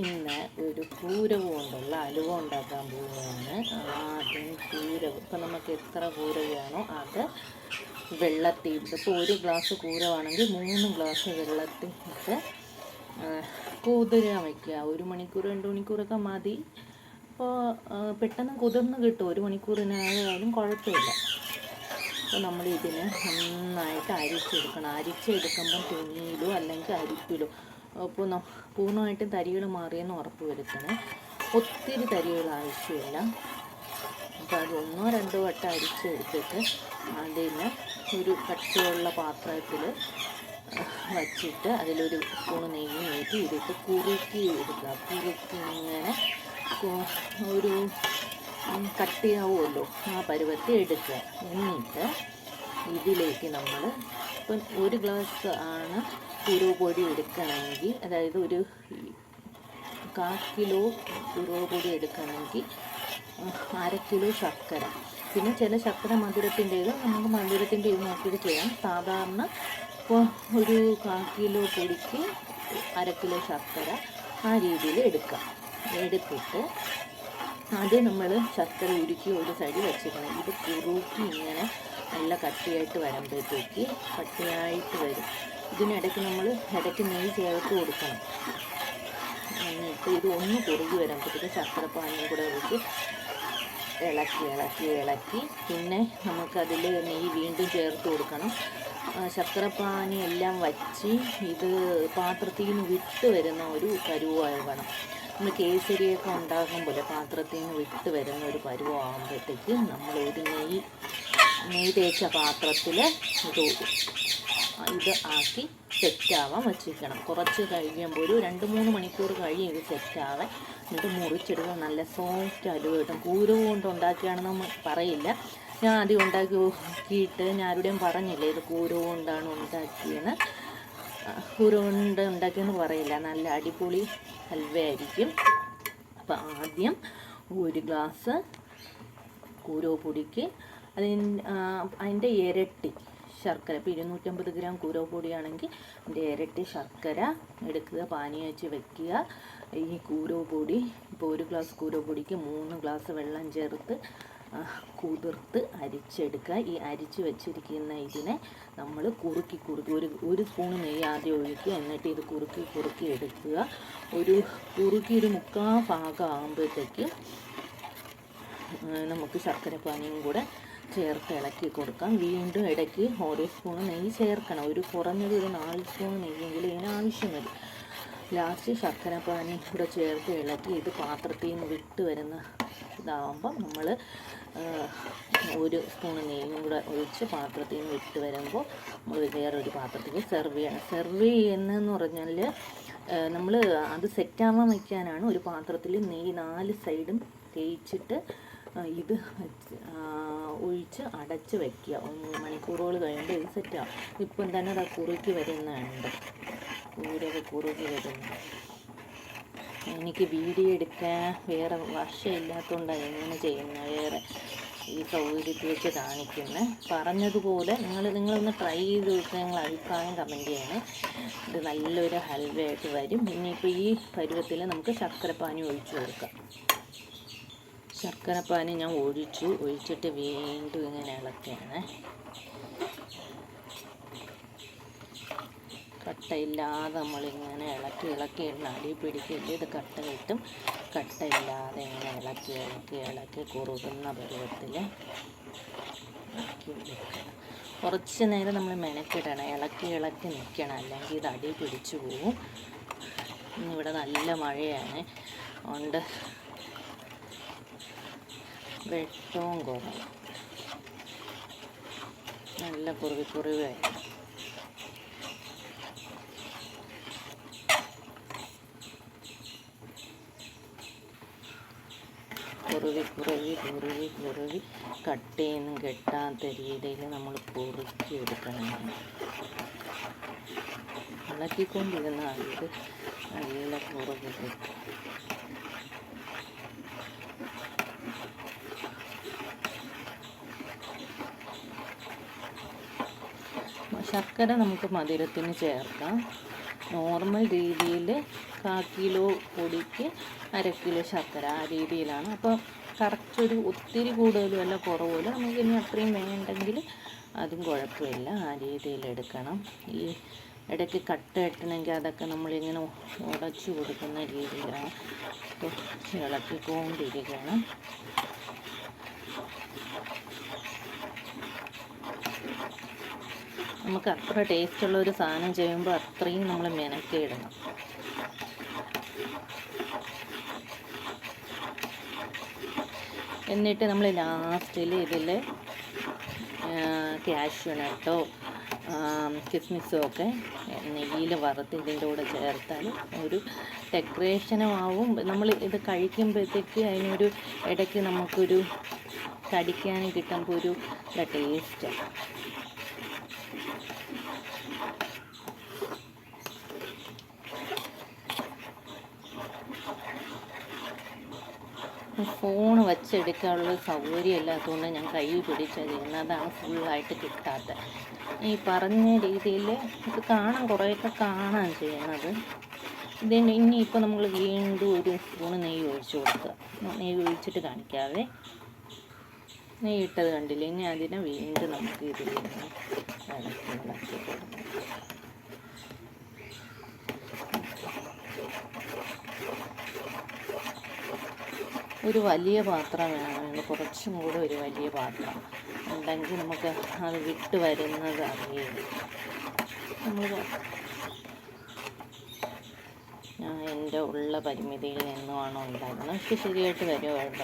ഇന്ന് ഒരു കൂരവ് കൊണ്ടുള്ള അലുവ ഉണ്ടാക്കാൻ പോവുകയാണ്. ആദ്യം കൂരവ് ഇപ്പം നമുക്ക് എത്ര കൂരവാണോ അത് വെള്ളത്തിൽ ഇപ്പോൾ ഒരു ഗ്ലാസ് കൂരവാണെങ്കിൽ മൂന്ന് ഗ്ലാസ് വെള്ളത്തിൽ ഇട്ട് കുതിരാൻ വയ്ക്കുക. ഒരു മണിക്കൂർ രണ്ട് മണിക്കൂറൊക്കെ മതി. അപ്പോൾ പെട്ടെന്ന് കുതിർന്ന് കിട്ടും. ഒരു മണിക്കൂറിനായാലും കുഴപ്പമില്ല. അപ്പോൾ നമ്മൾ ഇതിന് നന്നായിട്ട് അരിച്ചെടുക്കണം. അരിച്ചെടുക്കുമ്പം തുണിയിലോ അല്ലെങ്കിൽ അരിപ്പിലോ ന- പൂർണമായിട്ടും തരികൾ മാറിയെന്ന് ഉറപ്പ് വരുത്തണം. ഒത്തിരി തരികൾ ആവശ്യമില്ല. അപ്പോൾ അത് ഒന്നോ രണ്ടോ വട്ടം അരിച്ചെടുത്തിട്ട് അതിന് ഒരു കട്ടിയുള്ള പാത്രത്തിൽ വച്ചിട്ട് അതിലൊരു സ്പൂണ് നെയ്യ് ഊറ്റി ഇതിട്ട് കുറുക്കി എടുക്കുക. കുറുക്കി ഇങ്ങനെ ഒരു കട്ടിയാവുമല്ലോ ആ പരുവത്തി എടുക്കുക. എന്നിട്ട് ഇതിലേക്ക് നമ്മൾ ഇപ്പം ഒരു ഗ്ലാസ് ആണ് കുരുവ് പൊടി എടുക്കണമെങ്കിൽ അതായത് ഒരു കാ കിലോ കുരുവ് പൊടി എടുക്കണമെങ്കിൽ അര കിലോ ശർക്കര. പിന്നെ ചില ശർക്കര മധുരത്തിന്റേത് നമുക്ക് മധുരത്തിന്റെ ഇത് നോക്കിയിട്ട് ചെയ്യാം. സാധാരണ ഇപ്പോൾ ഒരു കാ കിലോ പൊടിക്ക് അര കിലോ ശർക്കര ആ രീതിയിൽ എടുക്കാം. എടുത്തിട്ട് ആദ്യം നമ്മൾ ശർക്കര ഉരുക്കി ഒരു സൈഡിൽ വെച്ചിരിക്കണം. ഇത് കുറുക്കി ഇങ്ങനെ നല്ല കട്ടിയായിട്ട് വരുമ്പോഴത്തേക്ക് കട്ടിയായിട്ട് വരും. ഇതിനിടയ്ക്ക് നമ്മൾ ഇടയ്ക്ക് നെയ്യ് ചേർത്ത് കൊടുക്കണം. എന്നിട്ട് ഇത് ഒന്ന് കുറുകി വരുമ്പോഴത്തേക്ക് ശർക്കരപ്പാനിയും കൂടെ ഒഴിച്ച് ഇളക്കി ഇളക്കി ഇളക്കി. പിന്നെ നമുക്കതിൽ നെയ്യ് വീണ്ടും ചേർത്ത് കൊടുക്കണം. ശർക്കരപ്പാനി എല്ലാം വച്ച് ഇത് പാത്രത്തിൽ നിന്ന് വിട്ട് വരുന്ന ഒരു പരുവാകണം നമ്മൾ കേസരിയൊക്കെ ഉണ്ടാക്കുമ്പോൾ പാത്രത്തിൽ നിന്ന് വിട്ട് വരുന്ന ഒരു പരുവാകുമ്പോഴത്തേക്ക് നമ്മൾ ഒരു നെയ്യ് നെയ്യ് തേച്ച പാത്രത്തിൽ ഇത് ഇത് ആക്കി സെറ്റാവാൻ വച്ചിരിക്കണം. കുറച്ച് കഴിയുമ്പോൾ ഒരു രണ്ട് മൂന്ന് മണിക്കൂർ കഴിയും ഇത് സെറ്റാവാൻ. എന്നിട്ട് മുറിച്ചെടുക്കുക നല്ല സോഫ്റ്റ് അലുവ കിട്ടും കൂരവ് കൊണ്ട് ഉണ്ടാക്കിയാണെന്ന് പറയില്ല. ഞാൻ ആദ്യം ഉണ്ടാക്കി നോക്കിയിട്ട് ഞാൻ ആരുടെയും പറഞ്ഞില്ലേ ഇത് കൂരവ് കൊണ്ടാണ് ഉണ്ടാക്കിയെന്ന്. ആ, കൂരവ് കൊണ്ട് ഉണ്ടാക്കിയെന്ന് പറയില്ല. നല്ല അടിപൊളി ഹൽവയായിരിക്കും അപ്പം ആദ്യം ഒരു ഗ്ലാസ് കൂരവ് പൊടിക്ക് അതിന് അതിന്റെ ഇരട്ടി ശർക്കര ഇപ്പോൾ ഇരുന്നൂറ്റമ്പത് ഗ്രാം കൂരവ് പൊടിയാണെങ്കിൽ അതിന്റെ ഇരട്ടി ശർക്കര എടുക്കുക പാനി വെച്ച് വെക്കുക. ഈ കൂരവ് പൊടി ഇപ്പോൾ ഒരു ഗ്ലാസ് കൂരവ് പൊടിക്ക് മൂന്ന് ഗ്ലാസ് വെള്ളം ചേർത്ത് കുതിർത്ത് അരിച്ചെടുക്കുക. ഈ അരിച്ച് വെച്ചിരിക്കുന്ന ഇതിനെ നമ്മൾ കുറുക്കി കുറുക്കി ഒരു ഒരു സ്പൂൺ നെയ്യ് ആദ്യം ഒഴിക്കുക എന്നിട്ട് ഇത് കുറുക്കി കുറുക്കി എടുക്കുക. ഒരു കുറുക്കി ഒരു മുക്കാൽ ഭാഗം നമുക്ക് ശർക്കരപ്പാനിയും കൂടെ ചേർത്ത് ഇളക്കി കൊടുക്കാം. വീണ്ടും ഇടയ്ക്ക് ഓരോ സ്പൂൺ നെയ്യ് ചേർക്കണം. ഒരു കുറഞ്ഞത് ഒരു നാല് സ്പൂൺ നെയ്യെങ്കിലും ഇതിന് ആവശ്യം വരും. ലാസ്റ്റ് ശർക്കരപ്പാനി കൂടെ ചേർത്ത് ഇളക്കി ഇത് പാത്രത്തിൽ നിന്ന് വിട്ട് വരുന്ന ഇതാവുമ്പം നമ്മൾ ഒരു സ്പൂൺ നെയ്യും കൂടെ ഒഴിച്ച് പാത്രത്തിൽ നിന്ന് വിട്ട് വരുമ്പോൾ നമ്മൾ വേറൊരു പാത്രത്തിൽ സെർവ് ചെയ്യണം. സെർവ് ചെയ്യുന്നതെന്ന് പറഞ്ഞാൽ നമ്മൾ അത് സെറ്റാവാൻ വയ്ക്കാനാണ് ഒരു പാത്രത്തിൽ നെയ്യ് നാല് സൈഡും തേച്ചിട്ട് ഇത് ഒഴിച്ച് അടച്ച് ഒന്ന് മണിക്കൂറുകൾ കഴിയുമ്പോൾ ഇത് സെറ്റാവും ഇപ്പം തന്നെ അത് കുറുക്കി വരുന്നുണ്ട്. ഊരൊക്കെ കുറുക്കി വരുന്നു. എനിക്ക് വീഡിയോ എടുക്കാൻ വേറെ വർഷമില്ലാത്തതുകൊണ്ടാണ് എങ്ങനെ ചെയ്യുന്നത് വേറെ ഈ സൗകര്യത്തിൽ വെച്ച് കാണിക്കുന്നത് പറഞ്ഞതുപോലെ നിങ്ങൾ നിങ്ങളൊന്ന് ട്രൈ ചെയ്ത് നോക്കുക നിങ്ങൾ അഭിപ്രായം കമന്റ് ചെയ്യണം. ഇത് നല്ലൊരു ഹൽവയായിട്ട് വരും. പിന്നെ ഇപ്പോൾ ഈ പരുവത്തിൽ നമുക്ക് ശർക്കരപ്പാനി ഒഴിച്ചു കൊടുക്കാം. ശർക്കരപ്പാനി ഞാൻ ഒഴിച്ചു. ഒഴിച്ചിട്ട് വീണ്ടും ഇങ്ങനെ ഇളക്കുകയാണ്. കട്ടയില്ലാതെ നമ്മളിങ്ങനെ ഇളക്കി ഇളക്കി ഇടണം. അടി പിടിക്കില്ല ഇത് കട്ട കിട്ടും. കട്ടയില്ലാതെ ഇങ്ങനെ ഇളക്കി ഇളക്കി ഇളക്കി കുറുകുന്ന പരുവത്തിൽ കുറച്ച് നേരം നമ്മൾ മെനക്കിടണം. ഇളക്കി ഇളക്കി നിൽക്കണം. അല്ലെങ്കിൽ ഇത് അടി പിടിച്ചു പോവും. ഇന്നിവിടെ നല്ല മഴയാണ്. അതുകൊണ്ട് വെട്ടവും കുറവ് നല്ല കുറുകി കുറുവായി കുറുവി കുറുവി കുറുവി കുറുവി കട്ടയൊന്നും കെട്ടാത്ത രീതിയിൽ നമ്മൾ കുറുക്കി എടുക്കണം. ഇളക്കിക്കൊണ്ടിരുന്നാൽ ഇത് നല്ല കുറുകി കിട്ടും. ശർക്കര നമുക്ക് മധുരത്തിന് ചേർക്കാം. നോർമൽ രീതിയിൽ കാ കിലോ പൊടിക്ക് അര കിലോ ശർക്കര ആ രീതിയിലാണ്. അപ്പോൾ കറക്റ്റ് ഒരു ഒത്തിരി കൂടുതലും അല്ല കുറവുമില്ല നമുക്ക് ഇനി അത്രയും വേണ്ടെങ്കിൽ അതും കുഴപ്പമില്ല. ആ രീതിയിൽ എടുക്കണം. ഈ ഇടയ്ക്ക് കട്ട കെട്ടണമെങ്കിൽ അതൊക്കെ നമ്മളിങ്ങനെ ഉടച്ചു കൊടുക്കുന്ന രീതിയിലാണ്. ഇളക്കിക്കൊണ്ടിരിക്കണം. നമുക്ക് അത്ര ടേസ്റ്റ് ഉള്ള ഒരു സാധനം ചെയ്യുമ്പോൾ അത്രയും നമ്മൾ മെനക്കിടണം എന്നിട്ട് നമ്മൾ ലാസ്റ്റിൽ ഇതിൽ ക്യാഷ്യൂനട്ടോ കിസ്മിസും ഒക്കെ നെയ്യിൽ വറുത്ത് ഇതിന്റെ കൂടെ ചേർത്താൽ ഒരു ഡെക്കറേഷനും ആവും. നമ്മൾ ഇത് കഴിക്കുമ്പോഴത്തേക്ക് അതിനൊരു ഇടയ്ക്ക് നമുക്കൊരു കടിക്കാനും കിട്ടുമ്പോൾ ഒരു ടേസ്റ്റാണ് ഫോൺ വെച്ചെടുക്കാനുള്ള സൗകര്യം ഇല്ലാത്തതുകൊണ്ട് ഞാൻ കൈ പിടിച്ചത് അതാണ് ഫുള്ളായിട്ട് കിട്ടാത്തത്. ഈ പറഞ്ഞ രീതിയിൽ ഇത് കാണാൻ കുറേയൊക്കെ കാണാൻ ചെയ്യുന്നത്. ഇതിന് ഇനിയിപ്പോൾ നമ്മൾ വീണ്ടും ഒരു സ്പൂണ് നെയ്യ് ഒഴിച്ച് കൊടുക്കുക. നെയ്യ് ഒഴിച്ചിട്ട് കാണിക്കാവേ. നെയ്യ് ഇട്ടത് കണ്ടില്ലേ? ഇനി അതിനെ വീണ്ടും നമുക്ക് ഇതിൽ നിന്ന് ഇളക്കി ഇളക്കി കൊടുക്കാം ഒരു വലിയ പാത്രം വേണം. കുറച്ചും കൂടെ ഒരു വലിയ പാത്രം. ഉണ്ടെങ്കിൽ നമുക്ക് അത് വിട്ട് വരുന്നത് അറിയില്ല. നമ്മൾ ഞാൻ എന്റെ ഉള്ള പരിമിതിയിൽ നിന്നുമാണ് ഉണ്ടാക്കുന്നത് എനിക്ക് ശരിയായിട്ട് വരുമോ വേണ്ട?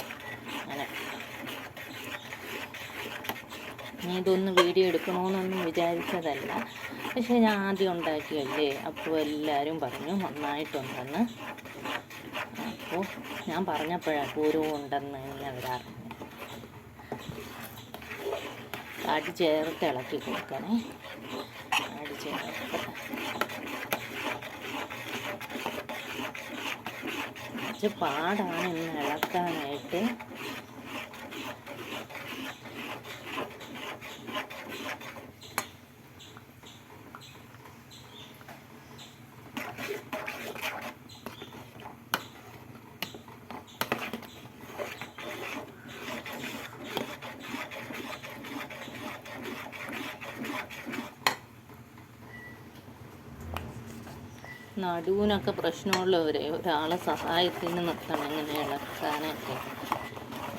അങ്ങനെ. ഞാൻ ഇതൊന്ന് വീഡിയോ എടുക്കണമെന്നൊന്നും വിചാരിച്ചതല്ല. പക്ഷേ ഞാൻ ആദ്യം ഉണ്ടാക്കിയല്ലേ? അപ്പോൾ എല്ലാവരും പറഞ്ഞു നന്നായിട്ടുണ്ടെന്ന്. അപ്പോൾ ഞാൻ പറഞ്ഞപ്പോഴാണ് പൂരവും ഉണ്ടെന്ന് അവരറിഞ്ഞു. അടി ചേർത്ത് ഇളക്കി കൊടുക്കണേ. അടി ചേർത്ത്. പാടാണ് ഇന്ന് ഇളക്കാനായിട്ട്. നടുവിനൊക്കെ പ്രശ്നമുള്ളവരെ ഒരാളെ സഹായത്തിന് നിർത്തണം ഇങ്ങനെ ഇളക്കാനൊക്കെ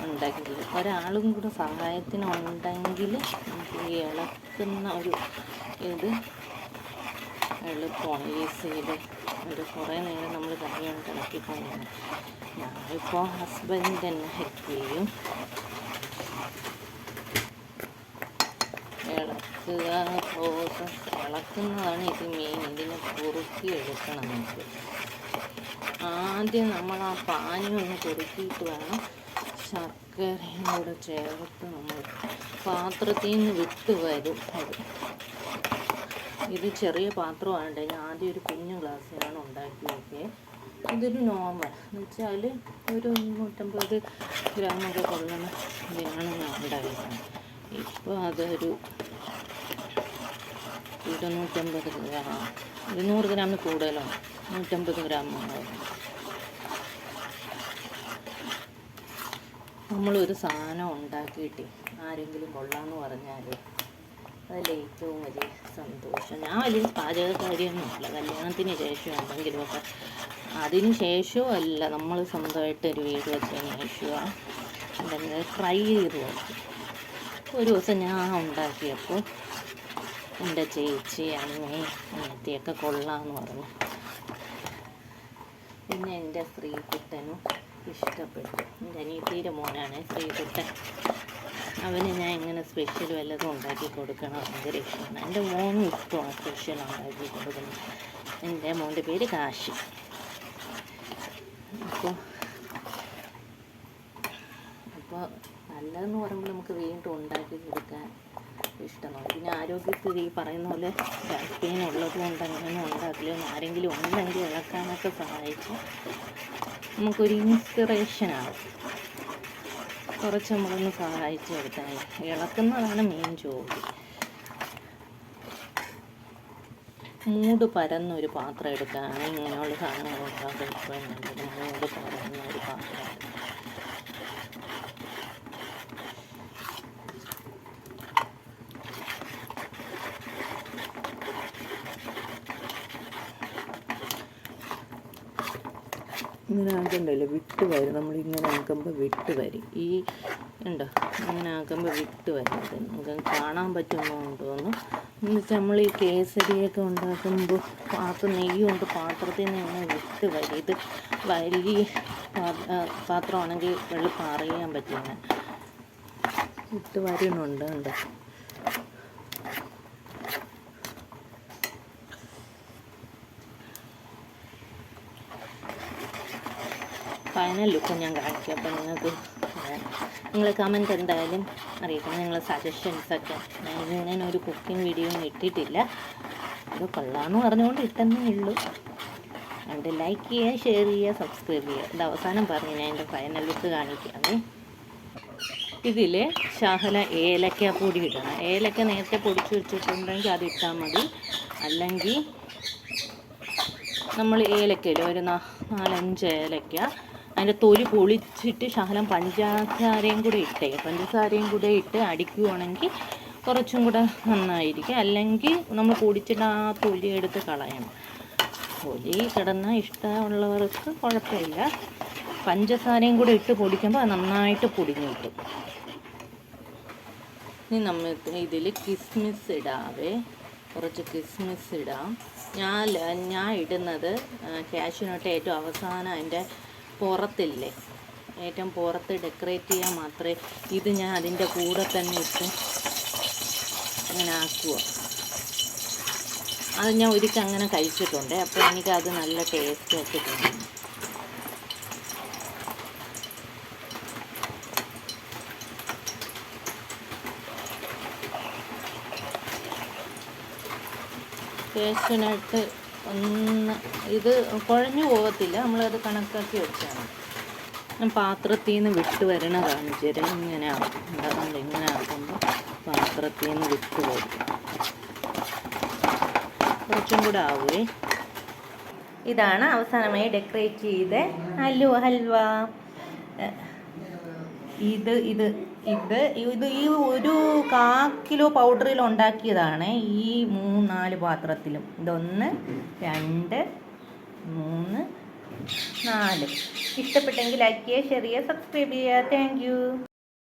ഉണ്ടെങ്കിൽ. ഒരാളും കൂടെ സഹായത്തിന് ഉണ്ടെങ്കിൽ നമുക്ക് ഈ ഇളക്കുന്ന ഒരു ഇത് എളുപ്പമാണ്. ഈസിയിൽ ഒരു കുറേ നേരം നമ്മൾ കൈ കൊണ്ട് ഇളക്കിക്കൊണ്ടിരുന്നു ഞാനിപ്പോൾ ഹസ്ബൻഡ് തന്നെ ഹെൽപ്പ് ചെയ്യും. ഇളക്കുക പ്രോസസ് ഇളക്കുന്നതാണ് ഇത് മെയിൻ ഇതിനെ കുറുക്കി എടുക്കണം നമുക്ക്. ആദ്യം നമ്മൾ ആ പാനി ഒന്ന് കുറുക്കിയിട്ട് വേണം ശർക്കരയും കൂടെ ചേർത്ത് നമ്മൾ പാത്രത്തിൽ നിന്ന് വിട്ട് വരും അത്. ഇത് ചെറിയ പാത്രമാണ് ഞാൻ ആദ്യം ഒരു കുഞ്ഞു ഗ്ലാസ്സിലാണ് ഉണ്ടാക്കിയൊക്കെ. ഇതൊരു നോർമൽ. എന്ന് വെച്ചാൽ ഒരു നൂറ്റമ്പത് ഗ്രാമൊക്കെ കൊള്ളുന്ന ഇതിനാണ് ഞാൻ ഉണ്ടാക്കുന്നത് ഇപ്പോൾ അതൊരു ഇരുന്നൂറ്റമ്പത് ഗ്രാം. ഇരുന്നൂറ് ഗ്രാമിന് കൂടുതലാണ്? നൂറ്റമ്പത് ഗ്രാം നമ്മളൊരു സാധനം ഉണ്ടാക്കിയിട്ട് ആരെങ്കിലും കൊള്ളാമെന്ന് പറഞ്ഞാൽ അതല്ലേ ഏറ്റവും വലിയ സന്തോഷം. ഞാൻ വലിയ പാചകക്കാരിയൊന്നുമില്ല. കല്യാണത്തിന് ശേഷം എന്തെങ്കിലുമൊക്കെ അതിന് ശേഷവും അല്ല. നമ്മൾ സ്വന്തമായിട്ട് ഒരു വീട് വെച്ചതിന് ശേഷമാണ് എന്തെങ്കിലും ട്രൈ ചെയ്ത് ഒരു ദിവസം ഞാൻ ഉണ്ടാക്കിയപ്പോൾ എന്റെ ചേച്ചി അമ്മേ അമ്മത്തിയൊക്കെ കൊള്ളാമെന്ന് പറഞ്ഞു. പിന്നെ എന്റെ സ്ത്രീകുട്ടനും ഇഷ്ടപ്പെട്ടു. എന്റെ അനിയത്തിയുടെ മോനാണ് സ്ത്രീകുട്ടൻ അവന് ഞാൻ ഇങ്ങനെ സ്പെഷ്യൽ വല്ലതും ഉണ്ടാക്കി കൊടുക്കണം. ഭയങ്കര ഇഷ്ടമാണ്. എന്റെ മോനും ഇഷ്ടമാണ് സ്പെഷ്യൽ ഉണ്ടാക്കി കൊടുക്കണം എന്റെ മോന്റെ പേര് കാശി. അപ്പോൾ അപ്പോൾ നല്ലതെന്ന് പറയുമ്പോൾ നമുക്ക് വീണ്ടും ഉണ്ടാക്കി കൊടുക്കാൻ ആരോഗ്യസ്ഥിതി പറയുന്ന പോലെ ബാക്ക് പെയിൻ ഉള്ളത് കൊണ്ട് അങ്ങനെ ഉണ്ടാക്കില്ല ആരെങ്കിലും ഉണ്ടെങ്കിൽ ഇളക്കാനൊക്കെ സഹായിച്ച് നമുക്കൊരു ഇൻസ്പിറേഷനാവും കുറച്ച് നമ്മളൊന്ന് സഹായിച്ച് കൊടുത്താൽ ഇളക്കുന്നതാണ് മെയിൻ ജോലി. മൂട് പരന്നൊരു പാത്രം എടുക്കുകയാണെങ്കിൽ ഇങ്ങനെയുള്ള സാധനങ്ങൾ നല്ലത് മൂട് പരന്ന ഒരു പാത്രം എടുക്കുക. ഇങ്ങനെ ആക്കണ്ടല്ലോ വിട്ട് വരും. നമ്മൾ ഇങ്ങനെ ആക്കുമ്പോൾ വിട്ട് വരും. ഈ ഉണ്ടോ ഇങ്ങനെ ആക്കുമ്പോൾ വിട്ട് വരും. നമുക്ക് കാണാൻ പറ്റുമെന്ന് തോന്നുന്നു എന്ന്. വെച്ചാൽ നമ്മൾ ഈ കേസരിയൊക്കെ ഉണ്ടാക്കുമ്പോൾ പാത്രം നെയ്യുണ്ട് പാത്രത്തിൽ നിന്ന് വിട്ട് വരും ഇത് വലിയ പാത്രമാണെങ്കിൽ വെള്ളം അറിയാൻ പറ്റില്ല. വിട്ട് വരുന്നുണ്ട് ഉണ്ടോ ഫൈനൽ ലുക്ക് ഞാൻ കാണിക്കും. അപ്പം നിങ്ങൾക്ക് നിങ്ങൾ കമന്റ് എന്തായാലും അറിയിക്കണം. നിങ്ങളെ സജഷൻസൊക്കെ ഞാൻ ഇങ്ങനെ ഒരു കുക്കിംഗ് വീഡിയോ ഒന്നും ഇട്ടിട്ടില്ല. അത് കൊള്ളാമെന്ന് പറഞ്ഞുകൊണ്ട് ഇട്ടെന്നേ ഉള്ളൂ. അതുകൊണ്ട് ലൈക്ക് ചെയ്യുക ഷെയർ ചെയ്യുക സബ്സ്ക്രൈബ് ചെയ്യുക. ഇത് അവസാനം പറഞ്ഞ് ഞാൻ എന്റെ ഫൈനൽ ലുക്ക് കാണിക്കാം ഇതിൽ ശാഹല ഏലക്ക പൊടി ഇടണം. ഏലക്ക നേരത്തെ പൊടിച്ച് വെച്ചിട്ടുണ്ടെങ്കിൽ അത് ഇട്ടാൽ മതി. അല്ലെങ്കിൽ നമ്മൾ ഏലക്കയിൽ ഒരു നാലഞ്ച് ഏലക്ക അതിന്റെ തൊലി പൊളിച്ചിട്ട് ശകലം പഞ്ചസാരയും കൂടെ ഇട്ടേ. പഞ്ചസാരയും കൂടെ ഇട്ട് അടിക്കുകയാണെങ്കിൽ കുറച്ചും കൂടെ നന്നായിരിക്കും. അല്ലെങ്കിൽ നമ്മൾ പൊടിച്ചിട്ട് ആ തൊലി എടുത്ത് കളയണം. തൊലി കിടന്ന ഇഷ്ടമുള്ളവർക്ക് കുഴപ്പമില്ല. പഞ്ചസാരയും കൂടെ ഇട്ട് പൊടിക്കുമ്പോൾ നന്നായിട്ട് പൊടിഞ്ഞു കിട്ടും. ഇനി നമ്മൾ ഇതിൽ കിസ്മിസ് ഇടാവേ. കുറച്ച് കിസ്മിസ് ഇടാം. ഞാൻ ഞാൻ ഇടുന്നത് കാഷ്യൂനട്ട് ഏറ്റവും അവസാനം അതിന്റെ പുറത്തില്ലേ? ഏറ്റവും പുറത്ത് ഡെക്കറേറ്റ് ചെയ്യാൻ മാത്രമേ ഇത് ഞാൻ അതിന്റെ കൂടെ തന്നെ ഇട്ട് അങ്ങനെ ആക്കുക അത് ഞാൻ ഒരിക്കൽ അങ്ങനെ കഴിച്ചിട്ടുണ്ട്. അപ്പോൾ എനിക്കത് നല്ല ടേസ്റ്റ് ഒക്കെ തോന്നി. പേസ്റ്റിനായിട്ട് ഒന്ന് ഇത് കുഴഞ്ഞു പോകത്തില്ല. നമ്മളത് കണക്കാക്കി വെച്ചാണ്. ഞാൻ പാത്രത്തിൽ നിന്ന് വിട്ട് വരണ കാണിച്ചു തരാം ഇങ്ങനെ ആക്കും അതുകൊണ്ട് ഇങ്ങനെ ആക്കുമ്പോൾ പാത്രത്തിൽ നിന്ന് വിട്ട് പോകും. കുറച്ചും കൂടെ ആവുമേ ഇതാണ് അവസാനമായി ഡെക്കറേറ്റ് ചെയ്ത ഹലോ ഹൽവ. ഇത് ഇത് ഇത് ഇത് ഈ ഒരു കാ കിലോ പൗഡറിൽ ഉണ്ടാക്കിയതാണ് ഈ മൂന്ന് നാല് പാത്രത്തിലും. ഇതൊന്ന് രണ്ട് മൂന്ന് നാല്. ഇഷ്ടപ്പെട്ടെങ്കിൽ ലൈക്ക് ചെയ്യുക ഷെയർ ചെയ്യുക സബ്സ്ക്രൈബ് ചെയ്യുക. താങ്ക്